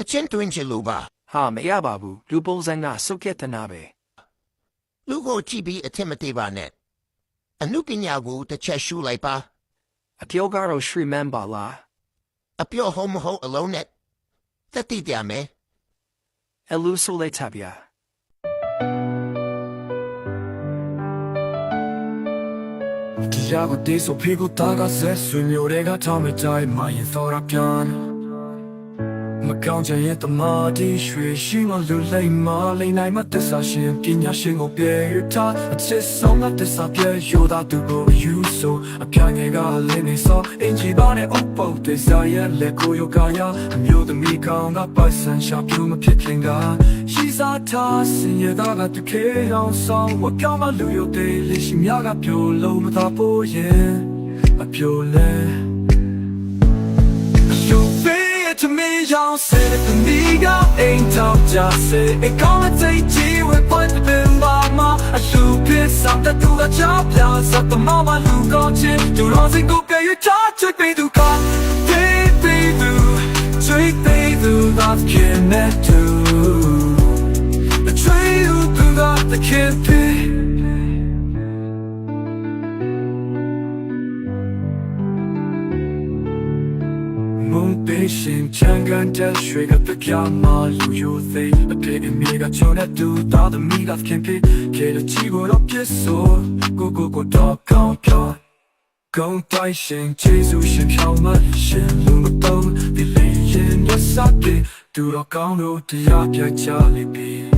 တချင်းတွင်းချင်လို့ပါဟာမရပါဘူးလူပုံစံကစုတ်ကက်တနာပဲလူကိုကြည့်ပြီးအထင်မသေးပါနဲ့အနုပညာကိုတစ်ချက်ရှုလိုက်ပါအပြောကတော့ရှရီမန်ပါလားအပြော့ဟုတ်မဟုတ်အလုံးနဲ့သက်တိပြမယ်အလူဆိုလိုက်တာဗျာတရားကိုတေးဆိုဖေကိုတာကဆက်ဆွေမျိုးတွေကထားမကြိုင်မရင်သောရပြန် မကောင်းချင်ရဲ့တမတီရွှေရှိမလူလိမ့်မလိမ့်နိုင်မတစ္ဆာရှင်ပညာရှင်ကိုပြေရထားအချစ်ဆုံးကတစ္ဆာပြေရိုးသားသူကိုယူဆိုအပြိုင်ငယ်ကလင်းနေစောအင်ဂျီပါနဲ့အုပ်ပုတ်တေစာရဲ့လက်ကိုယောကရအမျိုးသမီးကောင်းကပတ်စံရှာပြူမဖြစ်ခင်ကရှိစားထားစင်ရတာကတခေအောင်ဆောင်ဝပြောင်းမလူရိုတေးလေးရှိမြကပြိုလုံးမသာပိုးရင်အပြိုလဲ me ရောင်းစတဲ့တမီကအိမ်ထောင်ကြစေအကောင်းတဲ့ချီဝဲပွင့်တဲ့ဘာမအလူပြစံတဲ့သူကချာပြစတ်မမလူကောင်းချင်သူရောစိတ်ကိုပြေရချချစ်ပြီးသူက baby do sweet baby that can net to the train you do that the kid be မုန်ပေးရှင်ချန်ကန်တဲ့ရွှေကပကမလူယိုသေးအဖေအမေကချုံတဲ့သူသားသမီးကခင်ဖေကေတဲ့ချီကိုတော့ပြစ်ဆိုကိုကိုကိုတော့ကောင်းပြောကုန်းတိုင်းရှင်ဂျေဇုရှင်ဖြောင်းမရှင်လူမတုံးဒီလေးရင်ရစပ်ပြေသူတော့ကောင်းလို့တရားပြချလိပြီ